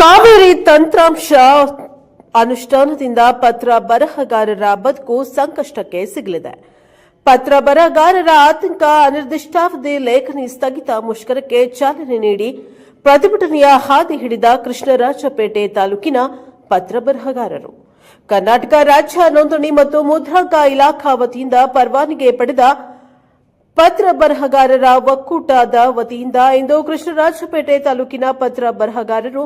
ಕಾವೇರಿ ತಂತ್ರಾಂಶ ಅನುಷ್ಠಾನದಿಂದ ಪತ್ರ ಬರಹಗಾರರ ಬದುಕು ಸಂಕಷ್ಟಕ್ಕೆ ಸಿಗಲಿದೆ. ಪತ್ರ ಬರಹಗಾರರ ಆತಂಕ ಅನಿರ್ದಿಷ್ಟಾವಧಿ ಲೇಖನಿ ಸ್ಥಗಿತ ಮುಷ್ಕರಕ್ಕೆ ಚಾಲನೆ ನೀಡಿ ಪ್ರತಿಭಟನೆಯ ಹಾದಿ ಹಿಡಿದ ಕೃಷ್ಣರಾಜಪೇಟೆ ತಾಲೂಕಿನ ಪತ್ರ ಬರಹಗಾರರು. ಕರ್ನಾಟಕ ರಾಜ್ಯ ನೋಂದಣಿ ಮತ್ತು ಮುದ್ರಾಂಕ ಇಲಾಖಾ ವತಿಯಿಂದ ಪರವಾನಿಗೆ ಪಡೆದ ಪತ್ರ ಬರಹಗಾರರ ಒಕ್ಕೂಟದ ವತಿಯಿಂದ ಇಂದು ಕೃಷ್ಣರಾಜಪೇಟೆ ತಾಲೂಕಿನ ಪತ್ರ ಬರಹಗಾರರು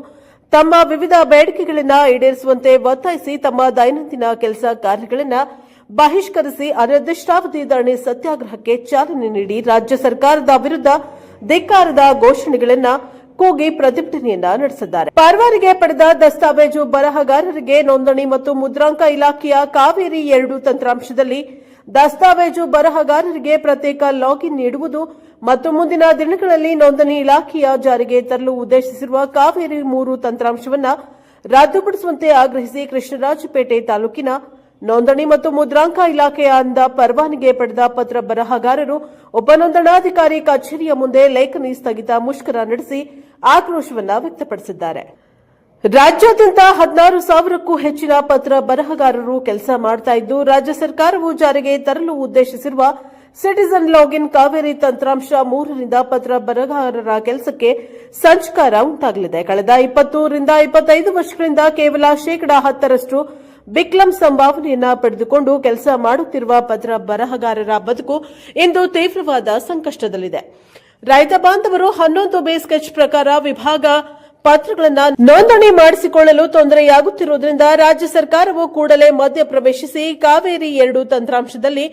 ತಮ್ಮ ವಿವಿಧ ಬೇಡಿಕೆಗಳನ್ನು ಈಡೇರಿಸುವಂತೆ ಒತ್ತಾಯಿಸಿ ತಮ್ಮ ದೈನಂದಿನ ಕೆಲಸ ಕಾರ್ಯಗಳನ್ನು ಬಹಿಷ್ಕರಿಸಿ ಅನಿರ್ದಿಷ್ಟಾವಧಿ ಧರಣಿ ಸತ್ಯಾಗ್ರಹಕ್ಕೆ ಚಾಲನೆ ನೀಡಿ ರಾಜ್ಯ ಸರ್ಕಾರದ ವಿರುದ್ಧ ಧಿಕ್ಕಾರದ ಘೋಷಣೆಗಳನ್ನು ಕೂಗಿ ಪ್ರತಿಭಟನೆಯನ್ನ ನಡೆಸಿದ್ದಾರೆ. ಪರವಾನಿಗೆ ಪಡೆದ ದಸ್ತಾವೇಜು ಬರಹಗಾರರಿಗೆ ನೋಂದಣಿ ಮತ್ತು ಮುದ್ರಾಂಕ ಇಲಾಖೆಯ ಕಾವೇರಿ ಎರಡು ತಂತ್ರಾಂಶದಲ್ಲಿ ದಸ್ತಾವೇಜು ಬರಹಗಾರರಿಗೆ ಪ್ರತ್ಯೇಕ ಲಾಗಿನ್ ನೀಡುವುದು ಮತ್ತು ಮುಂದಿನ ದಿನಗಳಲ್ಲಿ ನೋಂದಣಿ ಇಲಾಖೆಯ ಜಾರಿಗೆ ತರಲು ಉದ್ದೇಶಿಸಿರುವ ಕಾವೇರಿ ಮೂರು ತಂತ್ರಾಂಶವನ್ನು ರದ್ದುಪಡಿಸುವಂತೆ ಆಗ್ರಹಿಸಿ ಕೃಷ್ಣರಾಜಪೇಟೆ ತಾಲೂಕಿನ ನೋಂದಣಿ ಮತ್ತು ಮುದ್ರಾಂಕ ಇಲಾಖೆಯಿಂದ ಪರವಾನಿಗೆ ಪಡೆದ ಪತ್ರ ಬರಹಗಾರರು ಉಪನೋಂದಣಾಧಿಕಾರಿ ಕಚೇರಿಯ ಮುಂದೆ ಲೇಖನಿ ಸ್ಥಗಿತ ಮುಷ್ಕರ ನಡೆಸಿ ಆಕ್ರೋಶವನ್ನು ವ್ಯಕ್ತಪಡಿಸಿದ್ದಾರೆ. ರಾಜ್ಯಾದ್ಯಂತ ಹದಿನಾರು ಸಾವಿರಕ್ಕೂ ಹೆಚ್ಚಿನ ಪತ್ರ ಬರಹಗಾರರು ಕೆಲಸ ಮಾಡ್ತಾ ಇದ್ದು, ರಾಜ್ಯ ಸರ್ಕಾರವು ಜಾರಿಗೆ ತರಲು ಉದ್ದೇಶಿಸಿರುವ ಸಿಟಿಜನ್ ಲಾಗಿನ್ ಕಾವೇರಿ ತಂತ್ರಾಂಶ ಮೂರರಿಂದ ಪತ್ರ ಬರಹಗಾರರ ಕೆಲಸಕ್ಕೆ ಸಂಚಕಾರ ಉಂಟಾಗಲಿದೆ. ಕಳೆದ ಇಪ್ಪತ್ತೂರಿಂದ ಇಪ್ಪತ್ತೈದು ವರ್ಷಗಳಿಂದ ಕೇವಲ ಶೇಕಡಾ ಹತ್ತರಷ್ಟು ಬಿಕ್ಲಂ ಸಂಭಾವನೆಯನ್ನ ಪಡೆದುಕೊಂಡು ಕೆಲಸ ಮಾಡುತ್ತಿರುವ ಪತ್ರ ಬರಹಗಾರರ ಬದುಕು ಇಂದು ತೀವ್ರವಾದ ಸಂಕಷ್ಟದಲ್ಲಿದೆ. ರೈತ ಬಾಂಧವರು ಹನ್ನೊಂದು ಬೇ ಸ್ಕೆಚ್ ಪ್ರಕಾರ ವಿಭಾಗ ಪತ್ರಗಳನ್ನು ನೋಂದಣಿ ಮಾಡಿಸಿಕೊಳ್ಳಲು ತೊಂದರೆಯಾಗುತ್ತಿರುವುದರಿಂದ ರಾಜ್ಯ ಸರ್ಕಾರವು ಕೂಡಲೇ ಮಧ್ಯ ಪ್ರವೇಶಿಸಿ ಕಾವೇರಿ ಎರಡು ತಂತ್ರಾಂಶದಲ್ಲಿ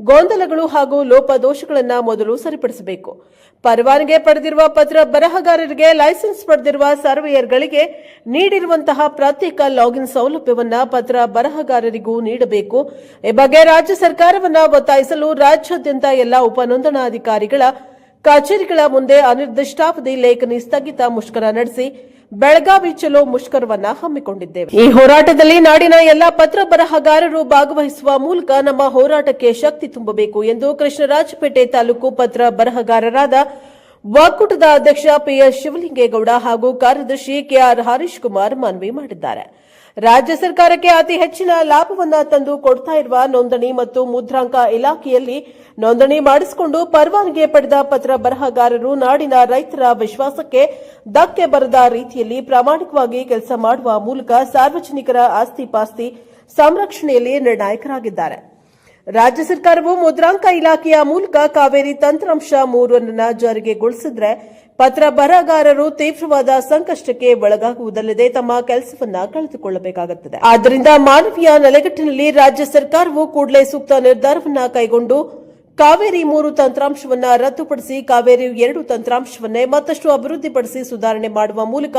ಗೊಂದಲಗಳು ಹಾಗೂ ಲೋಪದೋಷಗಳನ್ನು ಮೊದಲು ಸರಿಪಡಿಸಬೇಕು. ಪರವಾನಗಿ ಪಡೆದಿರುವ ಪತ್ರ ಬರಹಗಾರರಿಗೆ ಲೈಸೆನ್ಸ್ ಪಡೆದಿರುವ ಸರ್ವೇಯರ್ಗಳಿಗೆ ನೀಡಿರುವಂತಹ ಪ್ರತ್ಯೇಕ ಲಾಗಿನ್ ಸೌಲಭ್ಯವನ್ನು ಪತ್ರ ಬರಹಗಾರರಿಗೂ ನೀಡಬೇಕು. ಈ ಬಗ್ಗೆ ರಾಜ್ಯ ಸರ್ಕಾರವನ್ನು ಒತ್ತಾಯಿಸಲು ರಾಜ್ಯಾದ್ಯಂತ ಎಲ್ಲಾ ಉಪನೋಂದಣಾಧಿಕಾರಿಗಳ ಕಚೇರಿಗಳ ಮುಂದೆ ಅನಿರ್ದಿಷ್ಟಾವಧಿ ಲೇಖನಿ ಸ್ಥಗಿತ ಮುಷ್ಕರ ನಡೆಸಿ ಬೆಳಗಾವಿ ಚಲೋ ಮುಷ್ಕರವನ್ನ ಹಮ್ಮಿಕೊಂಡಿದ್ದೇವೆ. ಈ ಹೋರಾಟದಲ್ಲಿ ನಾಡಿನ ಎಲ್ಲಾ ಪತ್ರ ಬರಹಗಾರರು ಭಾಗವಹಿಸುವ ಮೂಲಕ ನಮ್ಮ ಹೋರಾಟಕ್ಕೆ ಶಕ್ತಿ ತುಂಬಬೇಕು ಎಂದು ಕೃಷ್ಣರಾಜಪೇಟೆ ತಾಲೂಕು ಪತ್ರ ಬರಹಗಾರರಾದ ಒಕ್ಕೂಟದ ಅಧ್ಯಕ್ಷ ಪಿಎಸ್ ಶಿವಲಿಂಗೇಗೌಡ ಹಾಗೂ ಕಾರ್ಯದರ್ಶಿ ಕೆಆರ್ ಹರೀಶ್ ಕುಮಾರ್ ಮನವಿ ಮಾಡಿದ್ದಾರೆ. ರಾಜ್ಯ ಸರ್ಕಾರಕ್ಕೆ ಅತಿ ಹೆಚ್ಚಿನ ಲಾಭವನ್ನು ತಂದು ಕೊಡ್ತಾ ಇರುವ ನೋಂದಣಿ ಮತ್ತು ಮುದ್ರಾಂಕ ಇಲಾಖೆಯಲ್ಲಿ ನೋಂದಣಿ ಮಾಡಿಸಿಕೊಂಡು ಪರವಾನಗಿ ಪಡೆದ ಪತ್ರ ಬರಹಗಾರರು ನಾಡಿನ ರೈತರ ವಿಶ್ವಾಸಕ್ಕೆ ಧಕ್ಕೆ ಬರದ ರೀತಿಯಲ್ಲಿ ಪ್ರಾಮಾಣಿಕವಾಗಿ ಕೆಲಸ ಮಾಡುವ ಮೂಲಕ ಸಾರ್ವಜನಿಕರ ಆಸ್ತಿ ಪಾಸ್ತಿ ಸಂರಕ್ಷಣೆಯಲ್ಲಿ ನಿರ್ಣಾಯಕರಾಗಿದ್ದಾರೆ. ರಾಜ್ಯ ಸರ್ಕಾರವು ಮುದ್ರಾಂಕ ಇಲಾಖೆಯ ಮೂಲಕ ಕಾವೇರಿ ತಂತ್ರಾಂಶ ಮೂರನ್ನ ಜಾರಿಗೆಗೊಳಿಸಿದ್ರೆ ಪತ್ರ ಬರಹಗಾರರು ತೀವ್ರವಾದ ಸಂಕಷ್ಟಕ್ಕೆ ಒಳಗಾಗುವುದಲ್ಲದೆ ತಮ್ಮ ಕೆಲಸವನ್ನ ಕಳೆದುಕೊಳ್ಳಬೇಕಾಗುತ್ತದೆ. ಆದ್ದರಿಂದ ಮಾನವೀಯ ನೆಲೆಗಟ್ಟಿನಲ್ಲಿ ರಾಜ್ಯ ಸರ್ಕಾರವು ಕೂಡಲೇ ಸೂಕ್ತ ನಿರ್ಧಾರವನ್ನ ಕೈಗೊಂಡು ಕಾವೇರಿ ಮೂರು ತಂತ್ರಾಂಶವನ್ನ ರದ್ದುಪಡಿಸಿ ಕಾವೇರಿ ಎರಡು ತಂತ್ರಾಂಶವನ್ನೇ ಮತ್ತಷ್ಟು ಅಭಿವೃದ್ಧಿಪಡಿಸಿ ಸುಧಾರಣೆ ಮಾಡುವ ಮೂಲಕ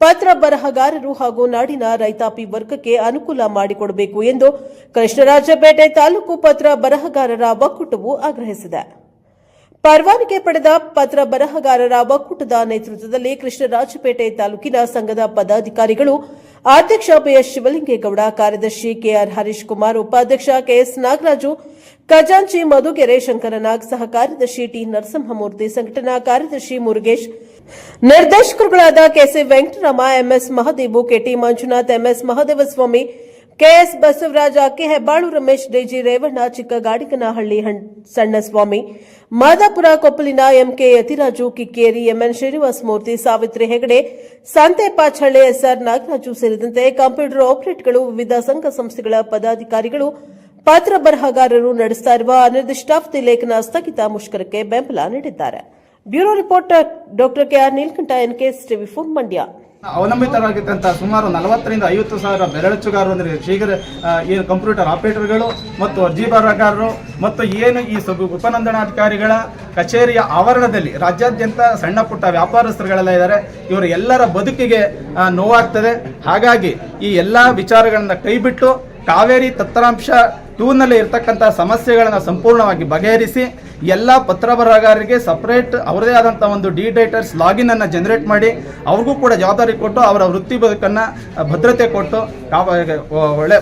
ಪತ್ರ ಬರಹಗಾರರು ಹಾಗೂ ನಾಡಿನ ರೈತಾಪಿ ವರ್ಗಕ್ಕೆ ಅನುಕೂಲ ಮಾಡಿಕೊಡಬೇಕು ಎಂದು ಕೃಷ್ಣರಾಜಪೇಟೆ ತಾಲೂಕು ಪತ್ರ ಬರಹಗಾರರ ಒಕ್ಕೂಟವು ಆಗ್ರಹಿಸಿದೆ. ಪರವಾನಗಿ ಪಡೆದ ಪತ್ರ ಬರಹಗಾರರ ಒಕ್ಕೂಟದ ನೇತೃತ್ವದಲ್ಲಿ ಕೃಷ್ಣರಾಜಪೇಟೆ ತಾಲೂಕಿನ ಸಂಘದ ಪದಾಧಿಕಾರಿಗಳು ಅಧ್ಯಕ್ಷ ಪಿಎಸ್ ಶಿವಲಿಂಗೇಗೌಡ, ಕಾರ್ಯದರ್ಶಿ ಕೆಆರ್ ಹರೀಶ್ ಕುಮಾರ್, ಉಪಾಧ್ಯಕ್ಷ ಕೆಎಸ್ ನಾಗರಾಜು, ಖಜಾಂಚಿ ಮಧುಗೆರೆ ಶಂಕರನಾಗ್, ಸಹ ಕಾರ್ಯದರ್ಶಿ ಟಿ ನರಸಿಂಹಮೂರ್ತಿ, ಸಂಘಟನಾ ಕಾರ್ಯದರ್ಶಿ Murugesh, ನಿರ್ದೇಶಕರುಗಳಾದ K C Venkatarama, M S Mahadevu, K T Manjunath, M S Mahadevaswamy, K S Basavaraja, K Hebbalu Ramesh, D G Revanna Chikkagadikanahalli ಹಣ್- Sannaswamy Madapura ಕೊಪ್ಪಲಿನ M K Yathiraju Kikkeri M N Srinivasa Murthy Savitri Hegde ಸಂತೆ S R Nagaraju ಸೇರಿದಂತೆ computer ಆಪರೇಟ್ಗಳು ವಿವಿಧ ಸಂಘ ಸಂಸ್ಥೆಗಳ ಪದಾಧಿಕಾರಿಗಳು ಪಾತ್ರ ಬರಹಗಾರರು ನಡೆಸುತ್ತಿರುವ ಅನಿರ್ದಿಷ್ಟಾವಧಿ ಲೇಖನ ಸ್ಥಗಿತ ಮುಷ್ಕರಕ್ಕೆ ಬೆಂಬಲ ನೀಡಿದ್ದಾರೆ. Bureau reporter doctor K K R Neelakantha K TV four Mandya. ಅವಲಂಬಿತರಾಗಿದ್ದಂಥ ಸುಮಾರು ನಲವತ್ತರಿಂದ ಐವತ್ತು ಸಾವಿರ ಬೆರಳಚ್ಚುಗಾರರು, ಅಂದರೆ ಶೀಘ್ರ ಏನು ಕಂಪ್ಯೂಟರ್ ಆಪರೇಟರ್ಗಳು ಮತ್ತು ಅರ್ಜಿ ಬರಹಗಾರರು ಮತ್ತು ಏನು ಈ ಸಬ್ ಉಪನಂದನಾಧಿಕಾರಿಗಳ ಕಚೇರಿಯ ಆವರಣದಲ್ಲಿ ರಾಜ್ಯಾದ್ಯಂತ ಸಣ್ಣ ಪುಟ್ಟ ವ್ಯಾಪಾರಸ್ಥರುಗಳೆಲ್ಲ ಇದ್ದಾರೆ. ಇವರ ಎಲ್ಲರ ಬದುಕಿಗೆ ನೋವಾಗ್ತದೆ. ಹಾಗಾಗಿ ಈ ಎಲ್ಲ ವಿಚಾರಗಳನ್ನು ಕೈಬಿಟ್ಟು ಕಾವೇರಿ ತತ್ರಾಂಶ ಟೂನಲ್ಲಿ ಇರ್ತಕ್ಕಂಥ ಸಮಸ್ಯೆಗಳನ್ನು ಸಂಪೂರ್ಣವಾಗಿ ಬಗೆಹರಿಸಿ ಎಲ್ಲ ಪತ್ರ ಬರಹಗಾರರಿಗೆ ಸಪರೇಟ್ ಅವರದೇ ಆದಂಥ ಒಂದು ಡಿ ಡೈಟರ್ಸ್ ಲಾಗಿನ್ ಅನ್ನು ಜನರೇಟ್ ಮಾಡಿ ಅವ್ರಿಗೂ ಕೂಡ ಜವಾಬ್ದಾರಿ ಕೊಟ್ಟು ಅವರ ವೃತ್ತಿ ಬದುಕನ್ನು ಭದ್ರತೆ ಕೊಟ್ಟು ಒಳ್ಳೆ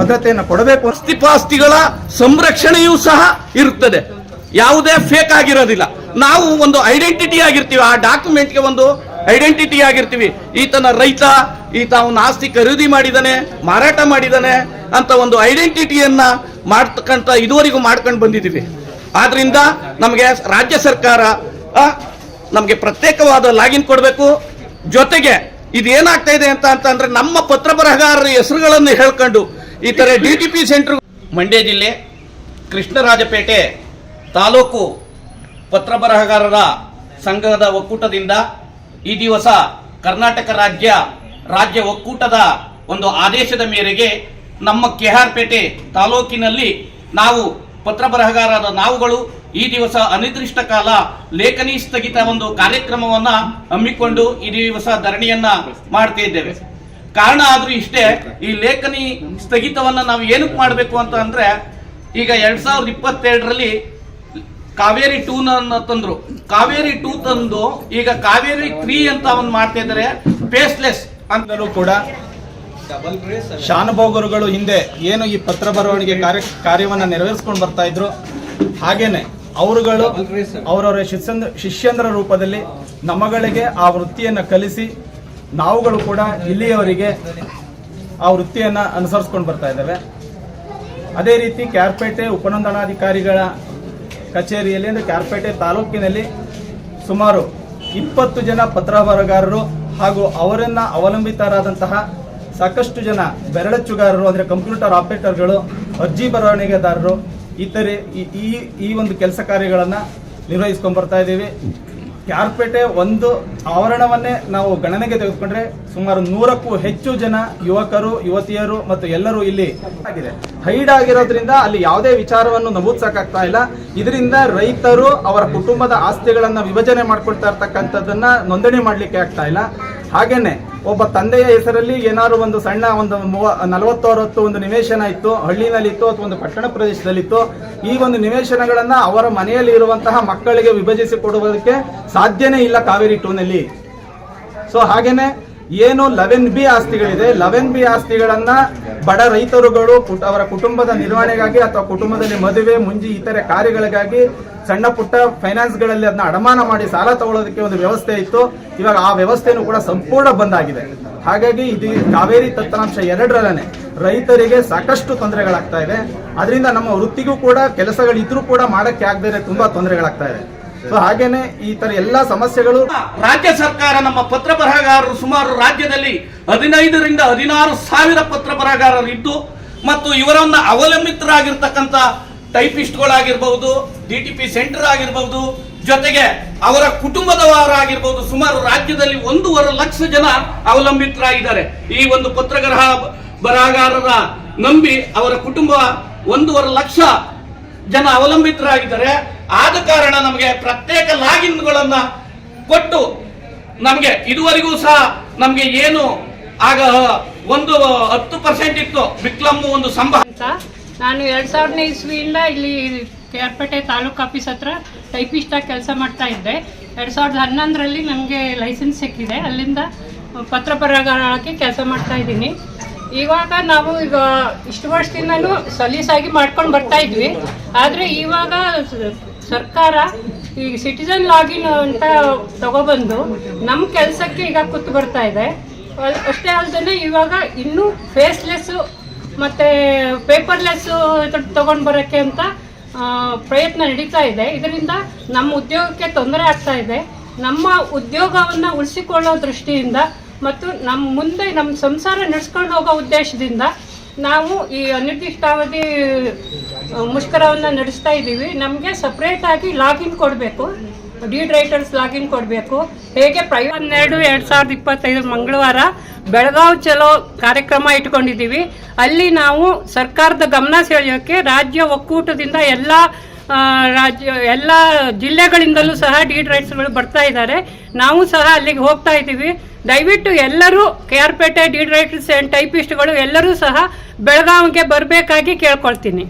ಭದ್ರತೆಯನ್ನು ಕೊಡಬೇಕು ಆಸ್ತಿಪಾಸ್ತಿಗಳ ಸಂರಕ್ಷಣೆಯೂ ಸಹ ಇರುತ್ತದೆ. ಯಾವುದೇ ಫೇಕ್ ಆಗಿರೋದಿಲ್ಲ. ನಾವು ಒಂದು ಐಡೆಂಟಿಟಿ ಆಗಿರ್ತೀವಿ. ಆ ಡಾಕ್ಯುಮೆಂಟ್ಗೆ ಒಂದು ಐಡೆಂಟಿಟಿ ಆಗಿರ್ತೀವಿ. ಈತನ ರೈತ ಈತ ಅವನ ಆಸ್ತಿ ಖರೀದಿ ಮಾಡಿದಾನೆ, ಮಾರಾಟ ಮಾಡಿದಾನೆ ಅಂತ ಒಂದು ಐಡೆಂಟಿಟಿಯನ್ನ ಮಾಡ್ತಕ್ಕಂಥ ಇದುವರೆಗೂ ಮಾಡ್ಕೊಂಡು ಬಂದಿದ್ದೀವಿ ಆದ್ರಿಂದ ನಮಗೆ ರಾಜ್ಯ ಸರ್ಕಾರ ನಮಗೆ ಪ್ರತ್ಯೇಕವಾದ ಲಾಗಿನ್ ಕೊಡಬೇಕು. ಜೊತೆಗೆ ಇದೇನಾಗ್ತಾ ಇದೆ ಅಂತ ಅಂತಂದ್ರೆ ನಮ್ಮ ಪತ್ರ ಬರಹಗಾರರ ಹೆಸರುಗಳನ್ನು ಹೇಳ್ಕೊಂಡು ಈ ತರ D T P centre Mandya ಜಿಲ್ಲೆ ಕೃಷ್ಣರಾಜಪೇಟೆ ತಾಲೂಕು ಪತ್ರ ಬರಹಗಾರರ ಸಂಘದ ಒಕ್ಕೂಟದಿಂದ ಈ ದಿವಸ ಕರ್ನಾಟಕ ರಾಜ್ಯ ರಾಜ್ಯ ಒಕ್ಕೂಟದ ಒಂದು ಆದೇಶದ ಮೇರೆಗೆ ನಮ್ಮ ಕೆಆರ್ಪೇಟೆ ತಾಲೂಕಿನಲ್ಲಿ ನಾವು ಪತ್ರ ಬರಹಗಾರರ ನಾವುಗಳು ಈ ದಿವಸ ಅನಿರ್ದಿಷ್ಟ ಕಾಲ ಲೇಖನಿ ಸ್ಥಗಿತ ಒಂದು ಕಾರ್ಯಕ್ರಮವನ್ನ ಹಮ್ಮಿಕೊಂಡು ಈ ದಿವಸ ಧರಣಿಯನ್ನ ಮಾಡ್ತಾ ಇದ್ದೇವೆ. ಕಾರಣ ಆದ್ರೂ ಇಷ್ಟೇ, ಈ ಲೇಖನಿ ಸ್ಥಗಿತವನ್ನ ನಾವು ಏನಕ್ಕೆ ಮಾಡಬೇಕು ಅಂತ ಅಂದ್ರೆ, ಈಗ ಎರಡ್ ಸಾವಿರದ ಇಪ್ಪತ್ತೆರಡರಲ್ಲಿ ಕಾವೇರಿ ಟೂ ತಂದ್ರು. ಕಾವೇರಿ ಟೂ ತಂದು ಈಗ ಕಾವೇರಿ ತ್ರೀ ಅಂತ ಒಂದು ಮಾಡ್ತಾ ಇದ್ದಾರೆ. ಫೇಸ್ಲೆಸ್ ಅಂತಲೂ ಕೂಡ ಶಾನುಭೋಗರುಗಳು ಹಿಂದೆ ಏನು ಈ ಪತ್ರ ಬರವಣಿಗೆ ಕಾರ್ಯ ಕಾರ್ಯವನ್ನು ನೆರವೇರಿಸ್ಕೊಂಡು ಬರ್ತಾ ಇದ್ರು, ಹಾಗೇನೆ ಅವರುಗಳು ಅವರವರ ಶಿಷ್ಯಂದ್ರ ಶಿಷ್ಯಂದ್ರ ರೂಪದಲ್ಲಿ ನಮಗಳಿಗೆ ಆ ವೃತ್ತಿಯನ್ನು ಕಲಿಸಿ ನಾವುಗಳು ಕೂಡ ಇಲ್ಲಿಯವರಿಗೆ ಆ ವೃತ್ತಿಯನ್ನು ಅನುಸರಿಸ್ಕೊಂಡು ಬರ್ತಾ ಇದ್ದೇವೆ. ಅದೇ ರೀತಿ ಕ್ಯಾರ್ಪೇಟೆ ಉಪನೋಂದಣಾಧಿಕಾರಿಗಳ ಕಚೇರಿಯಲ್ಲಿ ಅಂದರೆ ಕ್ಯಾರ್ಪೇಟೆ ತಾಲೂಕಿನಲ್ಲಿ ಸುಮಾರು ಇಪ್ಪತ್ತು ಜನ ಪತ್ರ ಬರಗಾರರು ಹಾಗೂ ಅವರನ್ನ ಅವಲಂಬಿತರಾದಂತಹ ಸಾಕಷ್ಟು ಜನ ಬೆರಳಚ್ಚುಗಾರರು ಅಂದರೆ ಕಂಪ್ಯೂಟರ್ ಆಪರೇಟರ್ಗಳು ಅರ್ಜಿ ಬರವಣಿಗೆದಾರರು, ಇತರೆ ಈ- ಈ ಒಂದು ಕೆಲಸ ಕಾರ್ಯಗಳನ್ನು ನಿರ್ವಹಿಸ್ಕೊಂಡು ಬರ್ತಾ ಇದ್ದೀವಿ. ಕ್ಯಾರ್ಪೇಟೆ ಒಂದು ಆವರಣವನ್ನೇ ನಾವು ಗಣನೆಗೆ ತೆಗೆದುಕೊಂಡ್ರೆ ಸುಮಾರು ನೂರಕ್ಕೂ ಹೆಚ್ಚು ಜನ ಯುವಕರು, ಯುವತಿಯರು ಮತ್ತು ಎಲ್ಲರೂ ಇಲ್ಲಿ ಆಗಿದೆ. ಹೈಡ್ ಆಗಿರೋದ್ರಿಂದ ಅಲ್ಲಿ ಯಾವುದೇ ವಿಚಾರವನ್ನು ನಮೂದಿಸಕ್ಕಾಗ್ತಾ ಇಲ್ಲ. ಇದರಿಂದ ರೈತರು ಅವರ ಕುಟುಂಬದ ಆಸ್ತಿಗಳನ್ನ ವಿಭಜನೆ ಮಾಡ್ಕೊಳ್ತಾ ಇರ್ತಕ್ಕಂಥದ್ದನ್ನ ನೋಂದಣಿ ಮಾಡ್ಲಿಕ್ಕೆ ಆಗ್ತಾ ಇಲ್ಲ. ಹಾಗೇನೆ ಒಬ್ಬ ತಂದೆಯ ಹೆಸರಲ್ಲಿ ಏನಾದ್ರು ಒಂದು ಸಣ್ಣ ಒಂದು ಮೂವ ನಲವತ್ತು ಅರವತ್ತು ಒಂದು ನಿವೇಶನ ಇತ್ತು ಹಳ್ಳಿನಲ್ಲಿ ಇತ್ತು ಅಥವಾ ಒಂದು ಪಟ್ಟಣ ಪ್ರದೇಶದಲ್ಲಿತ್ತು, ಈ ಒಂದು ನಿವೇಶನಗಳನ್ನ ಅವರ ಮನೆಯಲ್ಲಿ ಇರುವಂತಹ ಮಕ್ಕಳಿಗೆ ವಿಭಜಿಸಿ ಕೊಡುವುದಕ್ಕೆ ಸಾಧ್ಯನೇ ಇಲ್ಲ ಕಾವೇರಿ ಟೂನಲ್ಲಿ. ಸೊ ಹಾಗೇನೆ ಏನು ಲೆವೆನ್ ಬಿ ಆಸ್ತಿಗಳಿದೆ. ಲೆವೆನ್ ಬಿ ಆಸ್ತಿಗಳನ್ನ ಬಡ ರೈತರುಗಳು ಅವರ ಕುಟುಂಬದ ನಿರ್ವಹಣೆಗಾಗಿ ಅಥವಾ ಕುಟುಂಬದಲ್ಲಿ ಮದುವೆ, ಮುಂಜಿ ಇತರೆ ಕಾರ್ಯಗಳಿಗಾಗಿ ಸಣ್ಣ ಪುಟ್ಟ ಫೈನಾನ್ಸ್ಗಳಲ್ಲಿ ಅದನ್ನ ಅಡಮಾನ ಮಾಡಿ ಸಾಲ ತಗೊಳ್ಳೋದಕ್ಕೆ ಒಂದು ವ್ಯವಸ್ಥೆ ಇತ್ತು. ಇವಾಗ ಆ ವ್ಯವಸ್ಥೆನೂ ಕೂಡ ಸಂಪೂರ್ಣ ಬಂದಾಗಿದೆ ಹಾಗಾಗಿ ಇದು ಕಾವೇರಿ ತತ್ವಾಂಶ ಎರಡರಲ್ಲೇ ರೈತರಿಗೆ ಸಾಕಷ್ಟು ತೊಂದರೆಗಳಾಗ್ತಾ ಇದೆ. ಅದರಿಂದ ನಮ್ಮ ವೃತ್ತಿಗೂ ಕೂಡ ಕೆಲಸಗಳಿದ್ರೂ ಕೂಡ ಮಾಡಕ್ಕೆ ಆಗದೇ ತುಂಬಾ ತೊಂದರೆಗಳಾಗ್ತಾ ಇದೆ. ಸೊ ಹಾಗೇನೆ ಈ ತರ ಎಲ್ಲಾ ಸಮಸ್ಯೆಗಳು ರಾಜ್ಯ ಸರ್ಕಾರ ನಮ್ಮ ಪತ್ರ ಬರಹಗಾರರು ಸುಮಾರು ರಾಜ್ಯದಲ್ಲಿ ಹದಿನೈದರಿಂದ ಹದಿನಾರು ಸಾವಿರ ಪತ್ರ ಬರಹಗಾರರು ಇದ್ದು ಮತ್ತು ಇವರನ್ನ ಅವಲಂಬಿತರಾಗಿರ್ತಕ್ಕಂಥ ಟೈಪಿಸ್ಟ್ಗಳಾಗಿರ್ಬಹುದು ಡಿ ಟಿ ಪಿ ಸೆಂಟರ್ ಆಗಿರ್ಬಹುದು ಜೊತೆಗೆ ಅವರ ಕುಟುಂಬದವರಾಗಿರ್ಬಹುದು ಸುಮಾರು ರಾಜ್ಯದಲ್ಲಿ ಒಂದೂವರೆ ಲಕ್ಷ ಜನ ಅವಲಂಬಿತರಾಗಿದ್ದಾರೆ. ಈ ಒಂದು ಪತ್ರಗ್ರಹ ಬರಹಗಾರರ ನಂಬಿ ಅವರ ಕುಟುಂಬ ಒಂದೂವರೆ ಲಕ್ಷ ಜನ ಅವಲಂಬಿತರಾಗಿದ್ದಾರೆ. ಆದ ಕಾರಣ ನಮಗೆ ಪ್ರತ್ಯೇಕ ಲಾಗಿನ್ಗಳನ್ನ ಕೊಟ್ಟು ನಮಗೆ ಇದುವರೆಗೂ ಸಹ ನಮಗೆ ಏನು ಆಗ ಒಂದು ಹತ್ತು ಪರ್ಸೆಂಟ್ ಇತ್ತು ವಿಕ್ಲಮ್ ಒಂದು ಸಂಭವ ನಾನು ಎರಡ್ ಸಾವಿರನೇ ಇಸ್ವಿಯಿಂದ ಇಲ್ಲಿ ಕೇರ್ಪೇಟೆ ತಾಲೂಕು ಆಫೀಸ್ ಹತ್ರ ಟೈಪಿಸ್ಟಾಗಿ ಕೆಲಸ ಮಾಡ್ತಾ ಇದ್ದೆ. ಎರಡು ಸಾವಿರದ ಹನ್ನೊಂದರಲ್ಲಿ ನನಗೆ ಲೈಸೆನ್ಸ್ ಸಿಕ್ಕಿದೆ. ಅಲ್ಲಿಂದ ಪತ್ರ ಬರಹಗಾರಕ್ಕೆ ಕೆಲಸ ಮಾಡ್ತಾ ಇದ್ದೀನಿ. ಇವಾಗ ನಾವು ಈಗ ಇಷ್ಟು ವರ್ಷದಿಂದನೂ ಸಲೀಸಾಗಿ ಮಾಡ್ಕೊಂಡು ಬರ್ತಾ ಇದ್ವಿ. ಆದರೆ ಇವಾಗ ಸರ್ಕಾರ ಈ ಸಿಟಿಸನ್ ಲಾಗಿನ್ ಅಂತ ತಗೊಬಂದು ನಮ್ಮ ಕೆಲಸಕ್ಕೆ ಈಗ ಕೂತು ಬರ್ತಾ ಇದೆ. ಅಷ್ಟೇ ಅಲ್ಲದೆ ಇವಾಗ ಇನ್ನೂ ಫೇಸ್ಲೆಸ್ಸು ಮತ್ತು ಪೇಪರ್ಲೆಸ್ಸು ತಗೊಂಡು ಬರೋಕ್ಕೆ ಅಂತ ಪ್ರಯತ್ನ ನಡೀತಾ ಇದೆ. ಇದರಿಂದ ನಮ್ಮ ಉದ್ಯೋಗಕ್ಕೆ ತೊಂದರೆ ಆಗ್ತಾ ಇದೆ. ನಮ್ಮ ಉದ್ಯೋಗವನ್ನು ಉಳಿಸಿಕೊಳ್ಳೋ ದೃಷ್ಟಿಯಿಂದ ಮತ್ತು ನಮ್ಮ ಮುಂದೆ ನಮ್ಮ ಸಂಸಾರ ನಡೆಸ್ಕೊಂಡು ಹೋಗೋ ಉದ್ದೇಶದಿಂದ ನಾವು ಈ ಅನಿರ್ದಿಷ್ಟಾವಧಿ ಮುಷ್ಕರವನ್ನು ನಡೆಸ್ತಾ ಇದ್ದೀವಿ. ನಮಗೆ ಸಪ್ರೇಟಾಗಿ ಲಾಗಿನ್ ಕೊಡಬೇಕು. ಡೀಡ್ ರೈಟರ್ಸ್ ಲಾಗಿನ್ ಕೊಡಬೇಕು. ಹೇಗೆ ಪ್ರೈ ಹನ್ನೆರಡು, ಎರಡು ಸಾವಿರದ ಇಪ್ಪತ್ತೈದು ಮಂಗಳವಾರ ಬೆಳಗಾವ್ ಚಲೋ ಕಾರ್ಯಕ್ರಮ ಇಟ್ಕೊಂಡಿದ್ದೀವಿ. ಅಲ್ಲಿ ನಾವು ಸರ್ಕಾರದ ಗಮನ ಸೆಳೆಯೋಕ್ಕೆ ರಾಜ್ಯ ಒಕ್ಕೂಟದಿಂದ ಎಲ್ಲ ರಾಜ್ಯ, ಎಲ್ಲ ಜಿಲ್ಲೆಗಳಿಂದಲೂ ಸಹ ಡೀಡ್ ರೈಟ್ಸ್ಗಳು ಬರ್ತಾ ಇದ್ದಾರೆ. ನಾವು ಸಹ ಅಲ್ಲಿಗೆ ಹೋಗ್ತಾ ಇದ್ದೀವಿ. ದಯವಿಟ್ಟು ಎಲ್ಲರೂ K R Pete deed writers and ಟೈಪಿಸ್ಟ್ಗಳು ಎಲ್ಲರೂ ಸಹ ಬೆಳಗಾವಿಗೆ ಬರಬೇಕಾಗಿ ಕೇಳ್ಕೊಳ್ತೀನಿ.